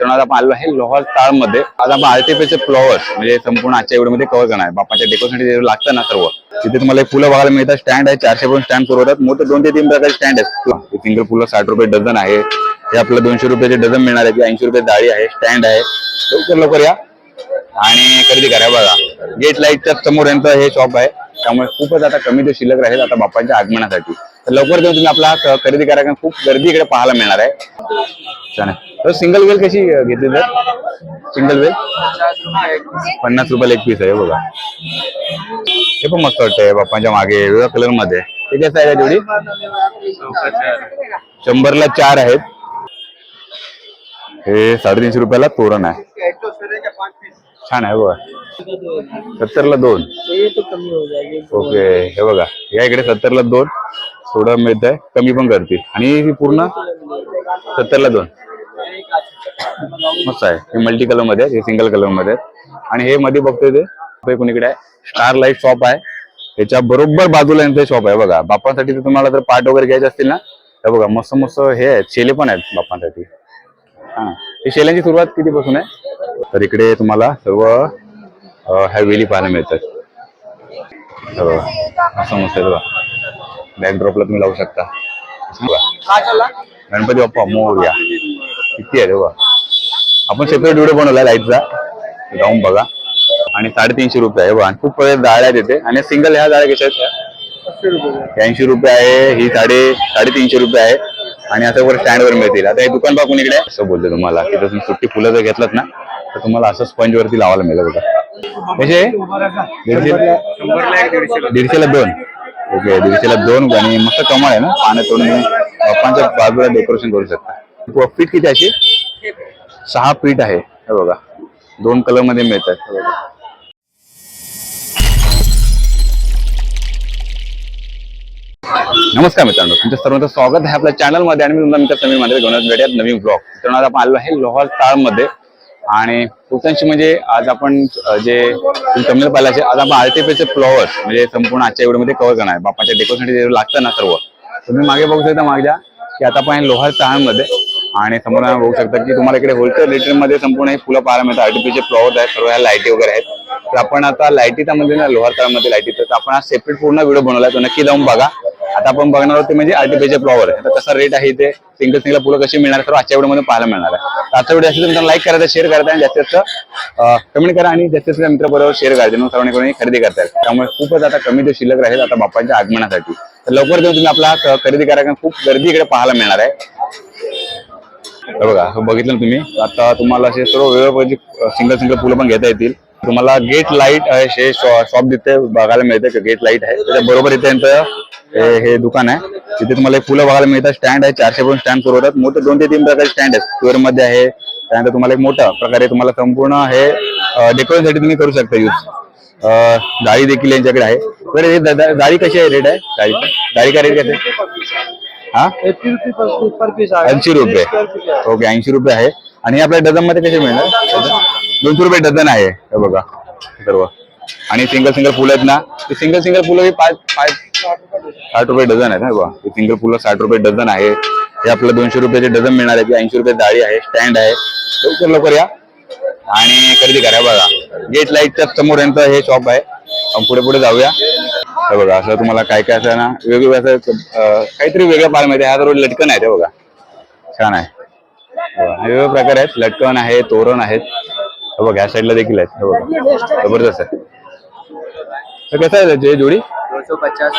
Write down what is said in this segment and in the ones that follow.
तर आज आपण आलो आहे लोहार ताळमध्ये. आज आपण आर्टिफिशियल फ्लॉवर्स म्हणजे संपूर्ण आजच्या मध्ये कव्हर करणार आहे. बापाच्या डेकोरेशनसाठी लागतं ना सर्व तिथे तुम्हाला फुलं बघायला मिळतात. स्टँड आहे चारशे पण स्टँड पुरवतात मोठे दोन ते तीन प्रकारचे स्टँड आहेत. सिंगल फुलं साठ रुपये डझन आहे. हे आपलं दोनशे रुपयाचे डझन मिळणार आहे ऐंशी रुपये डाळी आहे स्टँड आहे. लवकर लवकर या. आणि खरेदी करा बघा. गेट लाईटच्या समोर यांचं हे शॉप आहे. त्यामुळे खूपच आता कमी ते शिल्लक राहील आता बापांच्या आगमनासाठी. तर लवकर जाऊन तुम्ही आपला खरेदी करा कारण खूप गर्दी इकडे पाहायला मिळणार आहे. छान आहे तर सिंगल वेल कशी घेतली तर? सिंगल वेल पन्नास रुपयाला एक पीस आहे बघा. हे पण मस्त वाटतंय बाप्पांच्या मागे वेगळ्या कलरमध्ये. ते कसं आहे का जेवढी शंभरला चार आहेत. हे साडेतीनशे रुपयाला तोरण आहे. छान आहे बघा. सत्तरला दोन. ओके हे बघा. या इकडे सत्तरला दोन. थोडं मिळत आहे कमी पण करतील. आणि ही पूर्ण सत्तरला दोन. मस्त आहे. हे मल्टी कलरमध्ये आहेत हे सिंगल कलरमध्ये आणि हे मध्ये बघतोय ते हे कोणीकडे आहे? स्टार लाइट शॉप आहे. त्याच्या बरोबर बाजूला यांचं शॉप आहे बघा. बापांसाठी तर तुम्हाला जर पार्ट वगैरे घ्यायचे असतील ना तर बघा मस्त मस्त हे आहेत. शेले पण आहेत बापांसाठी. हा. हे शेल्यांची सुरुवात कितीपासून आहे? तर इकडे तुम्हाला सर्व ह्या वेली पाहायला मिळतात. मस्त मस्त आहे बघा. बॅकड्रॉपला तुम्ही लावू शकता. गणपती बाप्पा मोरया. किती आहे रे बघा. आपण सेपरेट व्हिडिओ बनवला लाईटचा जाऊन बघा. आणि साडेतीनशे रुपये आहे बघा. आणि खूप जाळ्या देते आणि सिंगल ह्या जाळ्या कशा आहेत? ऐंशी रुपये आहे. ही साडे साडेतीनशे रुपये आहे. आणि असं वर स्टँड वर मिळतील. आता हे दुकान बघून इकडे. असं बोलतो तुम्हाला. की जर तुम्ही सुट्टी फुलं जर घेतलात ना तर तुम्हाला असं स्पंज वरती लावायला मिळेल बघा. कसे? दीडशे दीडशेला दोन. ओके दीडशेला दोन आणि मस्त कमाल आहे ना? पाण्यात तोडून पप्पांच्या बाजूला डेकोरेशन करू शकता. फीट किती अशी? सहा फीट आहे. हे बघा. दोन कलरमध्ये मिळतात. नमस्कार मित्रांनो. तुमचं सर्वांचं स्वागत आहे आपल्या चॅनलमध्ये आणि मी तुमचा मित्र समीरमध्ये घेऊन भेटूयात नवीन ब्लॉग मित्रांनो आपण आलो आहे लोहार ताळमध्ये आणि बहुतांशी म्हणजे आज आपण जे तमिळ कमी पाहिलं आज आपण आर्टिफिशियल फ्लॉवर्स म्हणजे संपूर्ण आजच्या व्हिडिओ कव्हर करणार आहे. बापाच्या डेकोरेशनसाठी जे लागतं ना सर्व तुम्ही मागे बघू शकता मागच्या की आता आपण लोहार ताळमध्ये आणि समोर आपण बघू शकता की तुम्हाला इकडे होलसेल रिटेलमध्ये मध्ये संपूर्ण हे फुलं पाहायला मिळतात. आर्टिफिशियल फ्लॉवर्स आहेत सर्व ह्या लाईटी वगैरे आहेत. तर आपण आता लाईटीचा म्हणजे ना लोहार ताळमध्ये लाईटी तर आपण आज सेपरेट पूर्ण व्हिडिओ बनवला तो नक्की जाऊन बघा. आता आपण बघणार आहोत ते म्हणजे आर्टिफिशियल फ्लॉवर आहे आता कसा रेट आहे ते सिंगल सिंगल फुलं कशी मिळणार तर आजच्या व्हिडिओमध्ये पाहायला मिळणार आहे. आजचा व्हिडिओ असेल तर लाईक करायचा शेअर करायचा आणि जास्तीत जास्त कमेंट करा आणि जास्तीत जास्त मित्राबरोबर शेअर करायचे मग सर्वांनी कोणी खरेदी करता त्यामुळे खूपच आता कमी ते शिल्लक राहील आता बाप्पांच्या आगमनासाठी. तर लवकर जाऊन तुम्ही आपला खरेदी करा कारण खूप गर्दी इकडे पाहायला मिळणार आहे. बघा बघितलं ना तुम्ही? आता तुम्हाला असे सर्व वेगवेगळे सिंगल सिंगल फुलं पण घेता येतील. तुम्हाला गेट लाइट हे शॉप तिथे बघायला मिळते गेट लाइट आहे. त्याच्या बरोबर इथे यांचं हे हे दुकान आहे. तिथे तुम्हाला फुलं बघायला मिळतात स्टँड आहे चारशे पण स्टँड पुरवतात मोठे दोन ते तीन प्रकारचे स्टँड आहेत. स्क्वेअरमध्ये आहे त्यानंतर तुम्हाला एक मोठा प्रकारे तुम्हाला संपूर्ण हे डेकोरेशनसाठी तुम्ही करू शकता यूज जाळी देखील यांच्याकडे आहे. बरं हे कशी आहे रेट आहे? जाळी जाळी का रेट कसे हा? ऐंशी रुपये. ओके ऐंशी रुपये आहे. आणि आपल्या डझनमध्ये कसे मिळणार? दोनशे रुपये डझन आहे. हे बघा. सर्व. आणि सिंगल सिंगल फुलं आहेत ना ते सिंगल सिंगल फुलं ही पाच पाच साठ रुपये डझन आहेत ना बघा. हे सिंगल फुलं साठ रुपये डझन आहे. हे आपलं दोनशे रुपयाचे डझन मिळणार आहे ऐंशी रुपये डाळी आहे स्टँड आहे. लवकर लवकर या. आणि खरेदी करा बघा. गेट लाईटच्या समोर यांचं हे शॉप आहे. आपण पुढे पुढे जाऊया. हे बघा असं तुम्हाला काय काय असं ना वेगवेगळ्या असं काहीतरी वेगळ्या पाहायला मिळते हा रोड लटकन आहे ते बघा. छान आहे. वेगवेगळे प्रकार आहेत. लटकन आहे तोरण आहेत. हे बघा ह्या साईडला देखील आहेत. हे बघा. जबरदस्त आहे. तर कसं आहे त्याची जोडी? पचास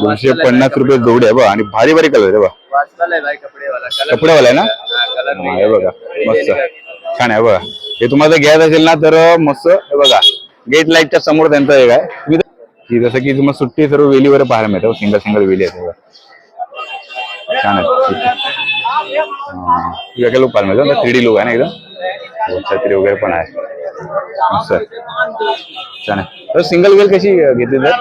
दोनशे पन्नास रुपये जोडी आहे बघा. आणि भारी भारी कलर आहे बघा. है कपडेवाला. आहे ना? हा, हे बघा. मस्त. छान आहे बघा. हे तुम्हाला घ्यायचं असेल ना तर मस्त. हे बघा. गेट लाईटच्या समोर त्यांचं एक आहे. तुम्ही तर- की जसं की तुम्हाला सुट्टी सर्व वेली वगैरे पाहायला मिळतं. सिंगल सिंगल वेली आहेत हे बघा. छान आहे. वेगळं लुक पाहायला मिळतं थ्री डी लुक आहे ना एकदम हो, छत्री वगैरे पण आहे. सर छान आहे. तर सिंगल वेल कशी घेतली तर?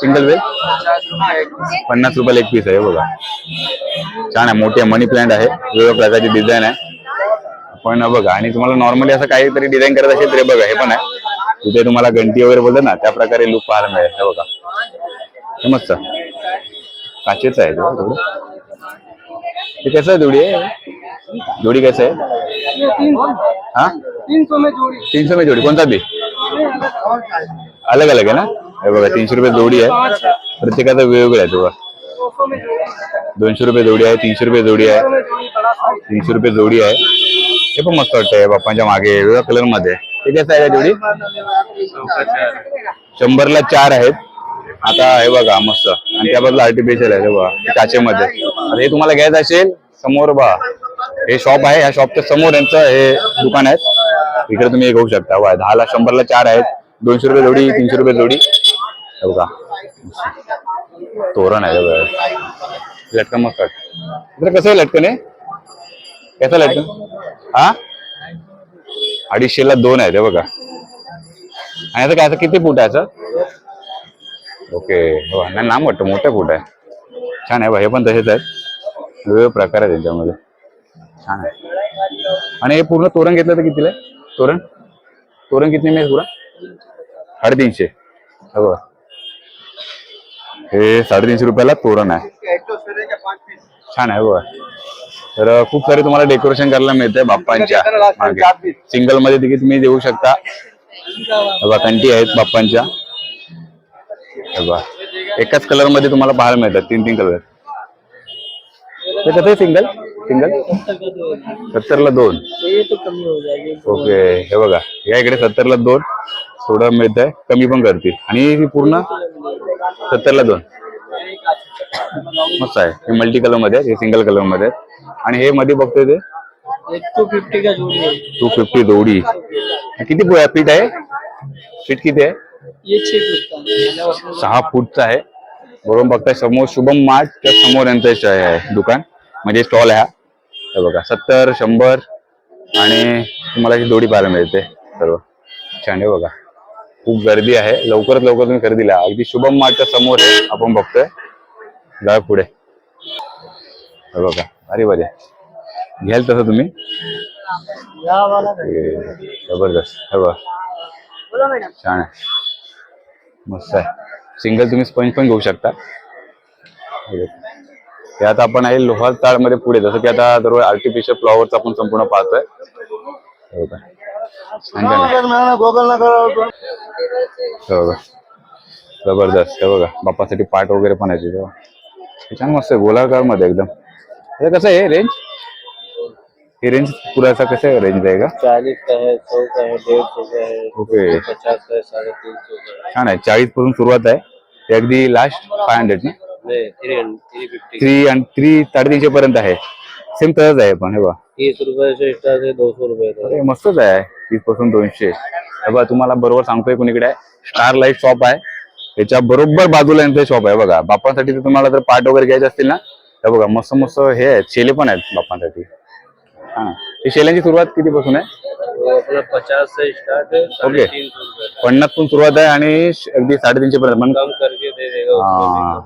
सिंगल वेल पन्नास रुपये एक पीस पन्नास रुपयाला एक पीस आहे बघा. छान आहे मोठी मनी प्लांट आहे. वेगवेगळ्या प्रकारची डिझाईन आहे. पण बघा आणि तुम्हाला नॉर्मली असं काहीतरी डिझाईन करत असेल तरी बघा हे पण आहे. तिथे तुम्हाला घंटी वगैरे बोलतात ना त्या प्रकारे लुक पाहायला मिळेल. हे बघा. हे मस्त. काचेच आहे ते थोडं ते कसं आहे जोडी आहे? जोडी कसं आहे? तीन सौ हा? तीन सौ में जोड़ी. तीनशे जोडी कोणता बी? अलग अलग आहे ना? हे बघा तीनशे रुपये जोडी आहे. प्रत्येकाचा वेगवेगळं आहे तेव्हा दोनशे रुपये जोडी आहे तीनशे रुपये जोडी आहे. तीनशे रुपये जोडी आहे. हे पण मस्त वाटतंय बाप्पांच्या मागे. वेगळ्या कलरमध्ये. ते कसं आहे का जोडी? शंभरला चार आहेत. आता हे बघा मस्त. आणि त्या बाजूला आर्टिफिशियल आहे बघा काचेमध्ये. आता हे तुम्हाला घ्यायचं असेल समोर बा हे शॉप आहे या शॉपच्या समोर यांचं हे दुकान आहे. इकडे तुम्ही घेऊ शकता. वा दहाला शंभरला चार आहेत. दोनशे रुपये जोडी तीनशे रुपये जोडी. बघा. तोरण आहे बघा. लटकन मस्त इकडे कसं आहे लटकन आहे कसं लटकन? हा? अडीचशे ला दोन आहेत बघा. आणि आता काय किती फूट आहे सर ओके. हो नाही लांब वाटतं मोठं फूट आहे छान आहे बा हे पण तसेच आहेत. वेगवेगळे प्रकार आहेत त्यांच्यामध्ये. छान आहे. आणि हे पूर्ण तोरण घेतलं तर कितीला आहे? तोरण? तोरण किती मी पुरा? साडेतीनशे. हो बघा. हे साडेतीनशे रुपयाला तोरण आहे. छान आहे बघा. तर खूप सारे तुम्हाला डेकोरेशन करायला मिळते बाप्पांच्या सिंगलमध्ये तिकीट तुम्ही देऊ शकता. बघा कंटी आहेत बाप्पांच्या. बघा. एकाच कलरमध्ये तुम्हाला पाहायला मिळतात तीन तीन कलर कसं आहे सिंगल सिंगल सत्तरला दोन. हो ओके हे बघा. या इकडे सत्तरला दोन. थोडं मिळत आहे कमी पण करतील. आणि ही पूर्ण सत्तरला दोन. मस्त आहे. हे मल्टी कलरमध्ये आहे, हे सिंगल कलरमध्ये. आणि हे मध्ये बघतोय ते? टू फिफ्टी टू फिफ्टी दोडी किती फीट आहे? फीट किती आहे? सहा फूटचा आहे. बरोबर बघताय समोर शुभम मार्ट त्या समोर यांचं आहे दुकान. म्हणजे स्टॉल आहे हा. बघा सत्तर शंभर आणि तुम्हाला ही दोडी पाहायला मिळते. सर्व. छान आहे बघा. खूप गर्दी आहे. लवकरात लवकर तुम्ही खरेदीला. अगदी शुभम मार्टच्या समोर आहे आपण बघतोय. जा पुढे. हे बघा अरे बरे घ्याल तसं तुम्ही. जबरदस्त. हे बघा. छान आहे. मस्त आहे. सिंगल तुम्ही स्पंज पण घेऊ शकता. हे आता आपण आहे लोहार ताळमध्ये पुढे जसं की आता दररोज आर्टिफिशियल फ्लॉवरचा आपण संपूर्ण पाहतोय. आहे. जबरदस्त बघा. बाप्पासाठी पार्ट वगैरे पण आहे तिथे. छान मस्त आहे गोलाकारमध्ये एकदम. हे कसं आहे रेंज हे रेंज पुराचा कसं आहे रेंज आहे का? चालीस का है सौ का है डेढ़ सौ का है ओके. पचास का है साढ़े तीन सौ का है छान आहे. चाळीसपासून सुरुवात आहे. ते अगदी लास्ट फाय हंड्रेड ना? नहीं थ्री थ्री फिफ्टी थ्री आणि थ्री साडेतीनशे पर्यंत आहे. सेम तसंच आहे पण हे बघा. तीस रुपए से स्टार्ट दो सौ रुपए तक अरे मस्तच आहे. तीसपासून दोनशे. हे बघा तुम्हाला बरोबर सांगतोय कुणीकडे आहे? स्टार लाइट शॉप आहे. त्याच्या बरोबर बाजूला यांचं शॉप आहे. बघा बाप्पांसाठी तर तुम्हाला जर पाट वगैरे घ्यायचे असतील ना? हे बघा मस्त मस्त हे आहेत. शेले पण आहेत बाप्पांसाठी हा. हे शेल्यांची सुरुवात कितीपासून आहे? पचास से स्टार्ट है ओके. पन्नास पण सुरुवात आहे आणि अगदी साडेतीनशे पर्यंत. पण कम करके दे देगा हा.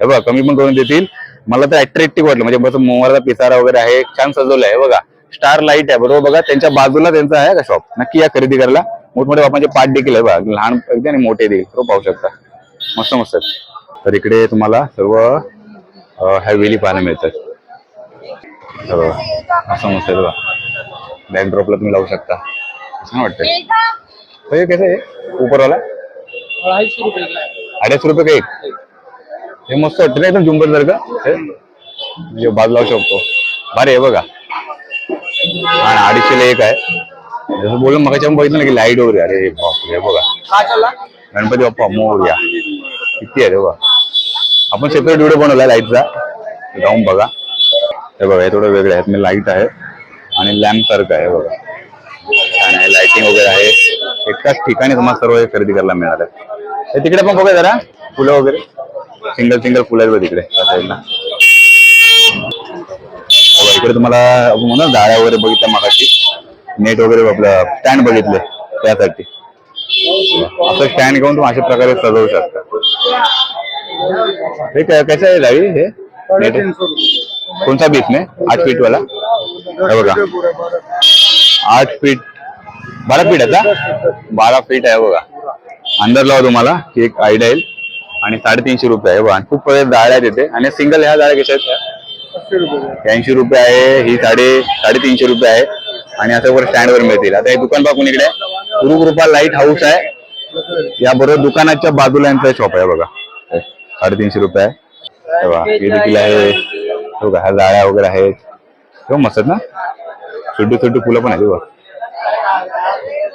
हे बघा कमी पण करून देतील. मला तर अट्रॅक्टिव्ह वाटलं. म्हणजे बस मोहरचा पिसारा वगैरे आहे छान सजवलं आहे. बघा स्टार लाइट आहे. बरोबर बघा त्यांच्या बाजूला त्यांचं आहे का शॉप नक्की या खरेदी करायला. मोठमोठे बापांचे पाठ देखील आहे बघा. लहान अगदी आणि मोठे देखील. सर्व पाहू शकता. मस्त मस्त. तर इकडे तुम्हाला सर्व ह्या वेली पाहायला मिळतात. हे बघा. मस्त बघा बॅकड्रॉपला तुम्ही लावू शकता. छान तर हे कसं आहे उपरवाला. है। अडीचशे रुपये का एक? हे मस्त वाटतं ना एकदम झुंबर जर का हे? म्हणजे बाजू लावू शकतो. भारी आहे बघा. आणि अडीचशेला एक आहे. जसं बोलून मग बघितलं ना की लाइट वगैरे. अरे बापरे, हे बघा. गणपती बाप्पा मोरया. किती आहे रे बघा. आपण सेपरेट व्हिडिओ बनवला लाईटचा जाऊन बघा. हे बघा हे थोडं वेगळं आहे. लाइट आहे आणि लॅम्प सारखं आहे बघा. आणि लाइटिंग वगैरे आहे. एकाच ठिकाणी तुम्हाला सर्व हे खरेदी करायला मिळणार आहे. हे तिकडे पण बघा जरा फुलं वगैरे. सिंगल सिंगल फुलं आहेत तिकडे. साईडला बघा, इकडे तुम्हाला आपण जाळ्या वगैरे बघितल्या मागाशी. नेट वगैरे आपलं स्टँड बघितले त्यासाठी. असं स्टँड घेऊन तुम्ही अशा प्रकारे सजवू शकता. हे कसं आहे जाळी हे? नेट कोणता बीच नाही आठ फीट वाला? हे बघा. आठ फीट बारा फीट आहे का? बारा फीट आहे बघा. अंदर लावा तुम्हाला की एक आयडिया येईल. आणि साडेतीनशे रुपये आहे बघा. खूप जाळ्या आहेत आणि सिंगल ह्या जाळ्या कशा आहेत? ऐंशी रुपये आहे ही साडे साडेतीनशे रुपये आहे. आणि असं वर स्टँडवर मिळतील. आता हे दुकान बघा इकडे. गुरुकृपा लाइट हाऊस आहे. या बरोबर दुकानाच्या बाजूला यांचा शॉप आहे बघा. साडेतीनशे रुपये आहे. बघा हे देखील आहे. हे बघा ह्या जाळ्या वगैरे आहेत हो मस्त ना? छोटी छोटी फुलं पण आहेत हे. बघा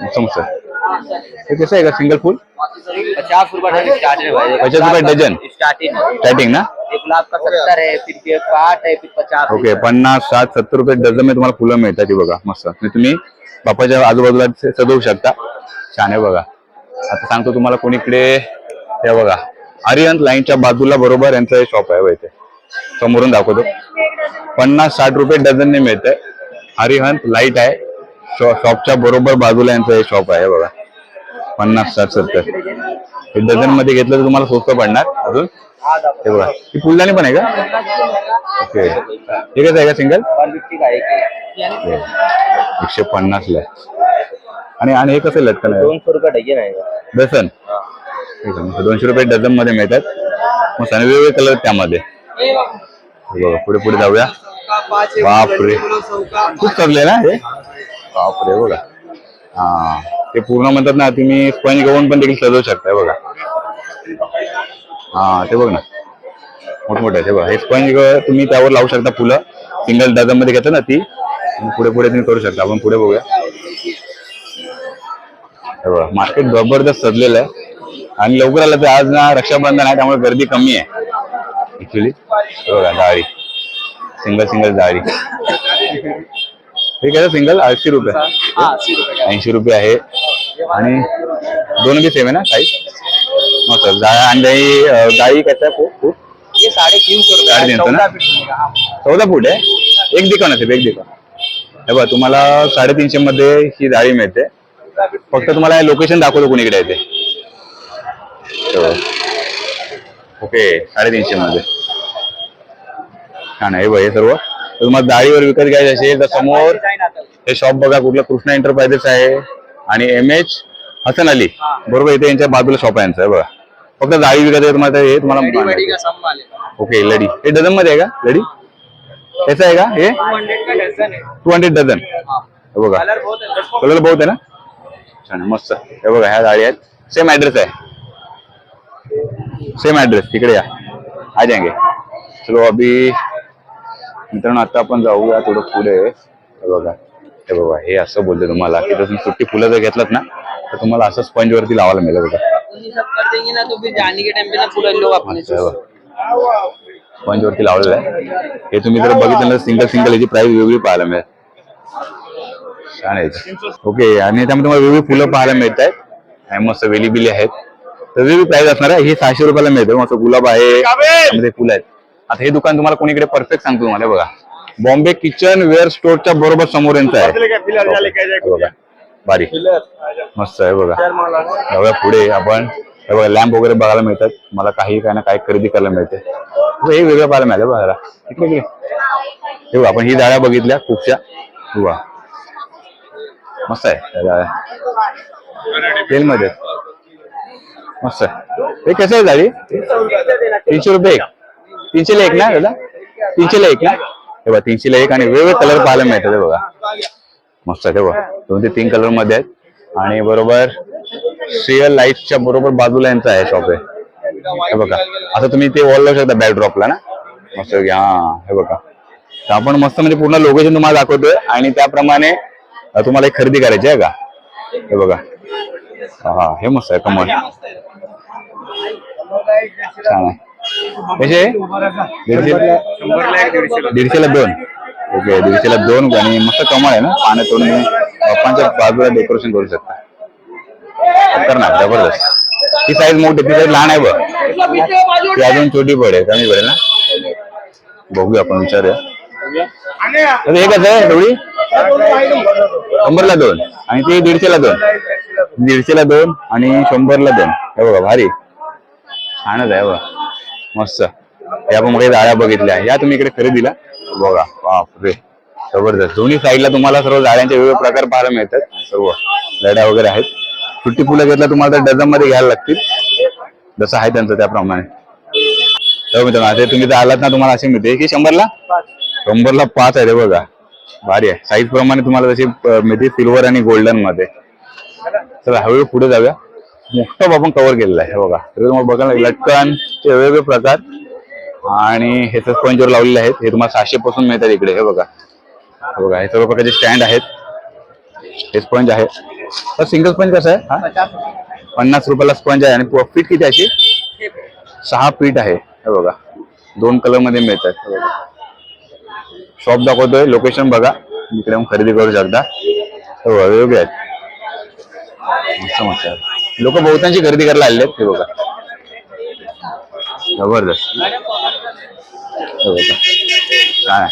मस्त मस्त. आहे. हे कसं आहे का? सिंगल फुल पचास है रुपए डजन स्टार्टिंग स्टार्टिंग ना? एक गुलाब का सत्तर है फिर भी एक आठ है फिर पचास. ओके पन्नास साठ सत्तर रुपये डझनमध्ये तुम्हाला फुलं मिळतात ती बघा मस्त. आणि तुम्ही बापाच्या आजूबाजूला सजवू शकता. छान आहे बघा. आता सांगतो तुम्हाला कोणीकडे हे बघा. आर्यंत लाईनच्या बाजूला बरोबर यांचं शॉप आहे बघा इथे. समोरून दाखवतो. पन्नास साठ रुपये डझनने मिळतंय. हरिहंत लाइट आहे. शॉ- शॉपच्या बरोबर बाजूला यांचं हे शॉप आहे बघा. पन्नास साठ सत्तर हे डझनमध्ये घेतलं तर तुम्हाला स्वस्त पडणार. अजून? हे बघा. ही फुलदाणी पण आहे का? ओके. हे कसं आहे का सिंगल एकशे पन्नास ला. आहे. आणि आणि हे कसं लटकन आहे? दोन सौ रुपये डझन आहे. दोनशे रुपये डझनमध्ये मिळतात मग वेगवेगळे कलर त्यामध्ये. हे बघा पुढे पुढे जाऊया. बापरे. खूप चाललंय ना हे बापरे बघा. हा ते पूर्ण म्हणतात ना तुम्ही स्पंज गवून पण देखील सजवू शकता बघा. हा ते बघ ना. मोठमोठे ते बघा. हे स्पंज तुम्ही त्यावर लावू शकता फुलं. सिंगल डझनमध्ये घेता ना ती. पुढे पुढे तुम्ही करू शकता. आपण पुढे बघूया. हे बघा मार्केट जबरदस्त सजलेलं आहे. आणि लवकर आलं तर आज ना रक्षाबंधन आहे त्यामुळे गर्दी कमी आहे. बघा जाळी सिंगल सिंगल जाळी ठीक आहे सिंगल ऐंशी रुपये. हाँ अस्सी रुपए ऐंशी रुपये आहे. आणि दोन बी सेम आहे ना साईज मग सर जाळ्या आणि जाळी कसं आहे फूट? हाँ। चौदा फूट आहे? एक दुकान असेल एक दुकान. हे बघा तुम्हाला साडेतीनशे मध्ये ही जाळी मिळते. फक्त तुम्हाला लोकेशन दाखवतो कोणीकडे आहे ते. हे. बघा. ओके साडेतीनशे मध्ये छान आहे हे बघा हे सर्व. तुम्हाला जाळीवर विकत घ्यायचे असेल तर समोर है शॉप बघा कुठलं कृष्णा एंटरप्राइजेस आहे. आणि एम एच हसन अली. बरोबर इथे यांच्या बाजूला शॉप आहे यांचं बघा. फक्त जाळी विकत आहे तुम्हाला हे तुम्हाला ओके लडी. हे डझनमध्ये आहे का लडी? याचं आहे का हे? टू हंड्रेड डझन बघा. कलर बहुत आहे ना? छान मस्त. हे बघा ह्या गाडी आहेत. सेम ऍड्रेस आहे. सेम ऍड्रेस तिकडे या. आ जाएंगे चलो अभी मित्रांनो आता आपण जाऊया थोडं पुढे. बघा. हे बघा हे असं बोलते तुम्हाला. की तुम्ही सुट्टी फुलं जर घेतलात ना तर तुम्हाला असं स्पंज वरती लावायला मिळेल बघा. ये सब कर देंगे ना तो फिर जाने के टाइम पे ना पूरा लोग अपने मस्त आहे बघा. स्पंज वरती लावलेलं आहे. हे तुम्ही जर बघितलं ना सिंगल सिंगल याची प्राइस वेगळी पाहायला मिळेल. छान आहे. ओके आणि त्यामध्ये तुम्हाला वेगळी फुलं पाहायला मिळत आहेत आणि मस्त वेली बिली आहेत. वेगळी प्राइस असणार आहे. ही सहाशे रुपयाला मिळते मस्त गुलाब आहे. फुलं आहेत. आता हे दुकान तुम्हाला कोणीकडे परफेक्ट सांगतो तुम्हाला. बघा. बॉम्बे किचन वेअर स्टोरच्या बरोबर समोर यांचं आहे बघा. बारीक. मस्त आहे बघा. जाऊया पुढे आपण. बघा लॅम्प वगैरे बघायला मिळतात. मला काही काय ना काही खरेदी करायला मिळते. हे वेगळं पाहायला मिळालं बघा. जरा. इकडे. हे बघा आपण ही जाळ्या बघितल्या खूपशा. बघा. मस्त आहे. जाळ्या तेल मध्ये मस्त आहे. हे कसं आहे झाली तीनशे रुपये एक. तीनशेला एक ना दादा? तीनशेला एक ना? हे बघा तीनशेला एक आणि वेगवेगळे कलर पाहायला मिळतात हे बघा. मस्त आहे हे बघा. दोन ते तीन कलरमध्ये आहेत. आणि बरोबर सिअर लाईटच्या बरोबर बाजूला यांचं आहे शॉप आहे. हे बघा. आता तुम्ही ते वॉल लावू शकता बॅकड्रॉपला ना? मस्त हा हे बघा. तर आपण मस्त म्हणजे पूर्ण लोकेशन तुम्हाला दाखवतोय. आणि त्याप्रमाणे तुम्हाला एक खरेदी करायची आहे का? हे बघा. हा हे मस्त आहे कमल छान आहे. कसे? दीडशे दीडशेला दोन. ओके दीडशेला दोन आणि मस्त कमळ आहे ना? पाण्यात तोडून बाप्पांच्या बाजूला डेकोरेशन करू शकता. खतरनाक जबरदस्त. ही साईज मोठी ती साईज लहान आहे बघ. ती अजून छोटी पडेल कमी पडेल ना? बघूया आपण विचारूया. तर हे कसं आहे एवढी शंभरला दोन. आणि ते दीडशेला दोन. दीडशेला दोन आणि शंभरला दोन. हे बघा भारी. छानच आहे बघा. मस्त. या आपण काही जाळ्या बघितल्या. या तुम्ही इकडे खरेदीला. बघा बापरे. जबरदस्त. दोन्ही साईडला तुम्हाला सर्व जाळ्यांचे वेगवेगळे प्रकार पाहायला मिळतात. सर्व लढ्या वगैरे आहेत. सुट्टी फुलं घेतल्या तुम्हाला तर डझनमध्ये घ्यायला लागतील. जसं आहे त्यांचं त्याप्रमाणे. तर मित्रांनो आता तुम्ही जर आलात ना तुम्हाला असे मिळते. की शंभरला? शंभरला पाच आहे रे बघा. भारी आहे. साईज प्रमाणे तुम्हाला जशी मिळते सिल्वर आणि गोल्डनमध्ये. चला हळूहळू पुढे जाऊया. मोठा आपण कव्हर केलेला आहे हे बघा. तुम्हाला बघायला लागेल लटकनचे वेगवेगळे प्रकार. आणि हे तर स्पंजवर लावलेले आहेत. हे तुम्हाला सहाशे पासून मिळतात इकडे हे बघा. बघा हे सर्व प्रकारचे स्टँड आहेत. हे स्पंज आहे. तर सिंगल स्पंज कसं आहे? हा? पन्नास रुपयाला स्पंज आहे. आणि फीट किती आहे अशी? सहा फीट आहे. हे बघा. दोन कलरमध्ये मिळतात. शॉप दाखवतोय. लोकेशन बघा. इकडे येऊन खरेदी करू शकता. हे वेगवेगळे आहेत मस्त मस्त. लोक बहुतांची खरेदी करायला आलेले आहेत हे बघा. जबरदस्त. हे काय?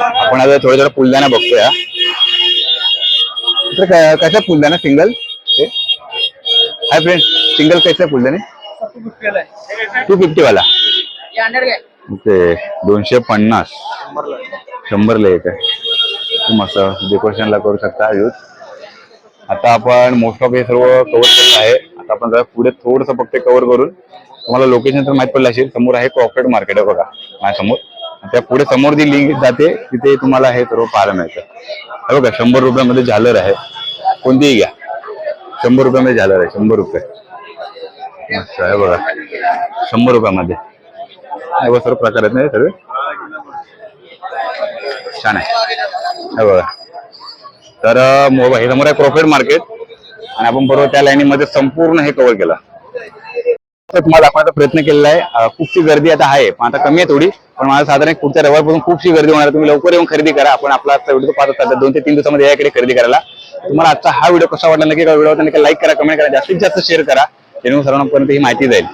आपण आता थोडं थोडं फुलदाना बघतोय हा. तर फुलदाना सिंगल हाय फ्रेंड सिंगल कैसे आहे फुलदाणे? टू फिफ्टी वाला ते दोनशे पन्नास. शंभरला एक आहे मस्त डेकोरेशनला करू शकता यूज आता आपण मोस्ट ऑफ हे सर्व कव्हर केलं आहे. आता आपण जरा पुढे थोडंसं फक्त कव्हर करून तुम्हाला लोकेशन तर माहीत पडलं असेल समोर आहे कॉर्पोरेट मार्केट आहे बघा माझ्यासमोर. त्या पुढे समोर जी लिंक जाते तिथे तुम्हाला हे सर्व पाहायला मिळतं. हे बघा शंभर रुपयामध्ये झालर आहे. कोणतीही घ्या. शंभर रुपयामध्ये झालर आहे शंभर रुपये. मस्त आहे बघा. शंभर रुपयामध्ये. हे सर्व प्रकार आहेत ना सर्व? छान आहे. हे बघा. तर मोबाईल हे समोर आहे प्रॉफिट मार्केट आणि आपण बरोबर त्या लाईनीमध्ये संपूर्ण हे कव्हर केलं. तर तुम्हाला दाखवण्याचा प्रयत्न केलेला आहे. खूपशी गर्दी आता आहे. पण आता कमी आहे थोडी. पण मला साधारण एक पुढच्या रविवारपासून खूपशी गर्दी होणार तुम्ही लवकर येऊन खरेदी करा. आपण आपला आजचा व्हिडिओ पाहत असतात दोन ते तीन दिवसामध्ये याकडे खरेदी करायला. तुम्हाला आजचा हा व्हिडिओ कसा वाटला नक्की व्हिडिओ नक्की लाईक करा कमेंट करा. जास्तीत जास्त शेअर करा. जेणेकरून सर्वांपर्यंत ही माहिती जाईल.